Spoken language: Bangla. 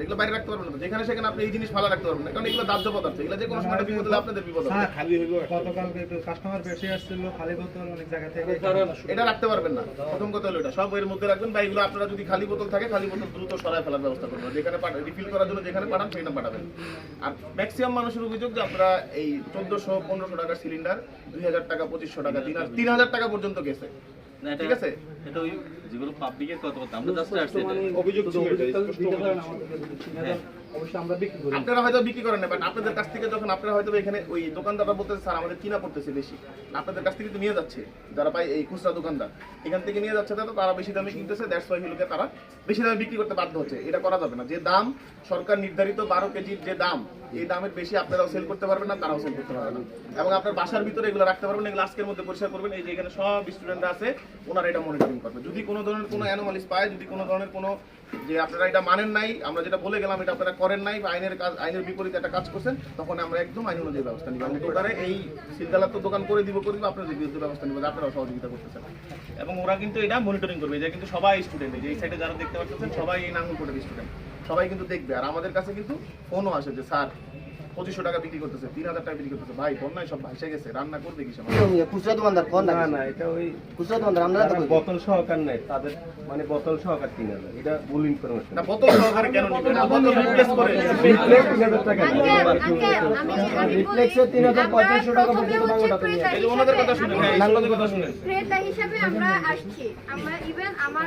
এগুলো বাইরে রাখতে পারবেন না। যেখানে সেখানে আপনি এই জিনিস ভালো রাখতে পারবেন না। কারণ এগুলো দাহ্য পদার্থ। এগুলো যে কোনো সময় বিপদ হলে আপনাদের বিপদ হবে। স্যার, গতকালকে একটু কাস্টমার বেশি আসছিল খালি বোতল অনেক জায়গা থেকে। এটা রাখতে পারবেন না। প্রথম কথা হলো এটা। সব এর মধ্যে রাখবেন বা এগুলো আপনারা যদি খালি বোতল থাকে খালি বোতল দ্রুত সরায় ফেলার ব্যবস্থা করবেন। যেখানে রিফিল করার জন্য যেখানে পাঠান সেখানে পাঠাবেন আর ম্যাক্সিমাম মানুষের অভিযোগ যে আপনারা এই চোদ্দশো পনেরোশো টাকার সিলিন্ডার দুই হাজার টাকা পঁচিশশো টাকা তিন হাজার- তিন হাজার টাকা পর্যন্ত গেছে। ঠিক আছে? এটা ওই যেগুলো পাবলিকের কথা বলতে আমরা জাস্ট আসছি অভিযোগ ছিল এটা, স্পষ্ট অভিযোগ ছিল। অবশ্যই আমরা বিক্রি করি। আপনারা হয়তো বিক্রি করেন না বাট আপনাদের কাছ থেকে যখন আপনারা হয়তো এখানে ওই দোকানদাররা বলতেছে স্যার আমাদের কিনা পড়তেছে বেশি। আপনাদের কাছ থেকে তো নিয়ে যাচ্ছে যারা পায় এই খুচরা দোকানদার। এখান থেকে নিয়ে যাচ্ছে তারা তারা বেশি দামে কিনতেছে দ্যাটস ওয়াই হলুকে তারা বেশি দামে বিক্রি করতে বাধ্য হচ্ছে। এটা করা যাবে না। যে দাম সরকার নির্ধারিত বারো কেজির যে দাম এই দামের বেশি আপনারাও সেল করতে পারবেন না তারাও সেল করতে পারবে না। এবং আপনার বাসার ভিতরে এগুলো রাখতে পারবেন এগুলো আজকের মধ্যে পরিষ্কার করবেন। এই যে এখানে সব স্টুডেন্টরা আছে ওনারা এটা মনিটরিং করবে। যদি কোনো ধরনের কোনো অ্যানোমালিস পায়, যদি কোনো ধরনের কোনো যে আপনারা এটা মানেন নাই, আমরা যেটা বলে গেলাম এটা আপনারা করেন নাই বা আইনের কাজ আইনের বিপরীতে একটা কাজ করছেন, তখন আমরা একদম আইন অনুযায়ী ব্যবস্থা নিব। দোকানে এই সিলগালার তো দোকান করে দিব করে দিব আপনাদের বিরুদ্ধে ব্যবস্থা নিব আপনারাও সহযোগিতা করতেছেন। এবং ওরা কিন্তু এটা মনিটরিং করবে যে কিন্তু সবাই স্টুডেন্ট এই সাইডে যারা দেখতে পাচ্ছেন, সবাই এই নাঙ্গল স্টুডেন্ট সবাই কিন্তু দেখবে। আর আমাদের কাছে কিন্তু ফোনও আসে যে, স্যার পঁচিশশো টাকা বিক্রি করতেছে তিন হাজার টাকা বিক্রি করতেছে। ভাই বন্যায় সব ভাইসে গেছে রান্না করবে কি খুচরা দোকানদার কোন না না এটা ওই খুচরা দোকানদার আমরা বোতল সহকার নেই তাদের মানে বোতল সহকার তিন হাজার। এটা ভুল ইনফরমেশন না বোতল সহকারে কেন নিবে? না বোতল রিপ্লেস করে রিফ্লেক্স তিন হাজার টাকা আমি বলি, রিফ্লেক্সে 3500 টাকা পর্যন্ত প্রথমে বাংলা টাকা নিয়ে এই যে ওনাদের কথা শুনে হ্যাঁ, ওনাদের কথা শুনে ক্রেতা হিসাবে আমরা আসছি। আমরা ইভেন আমার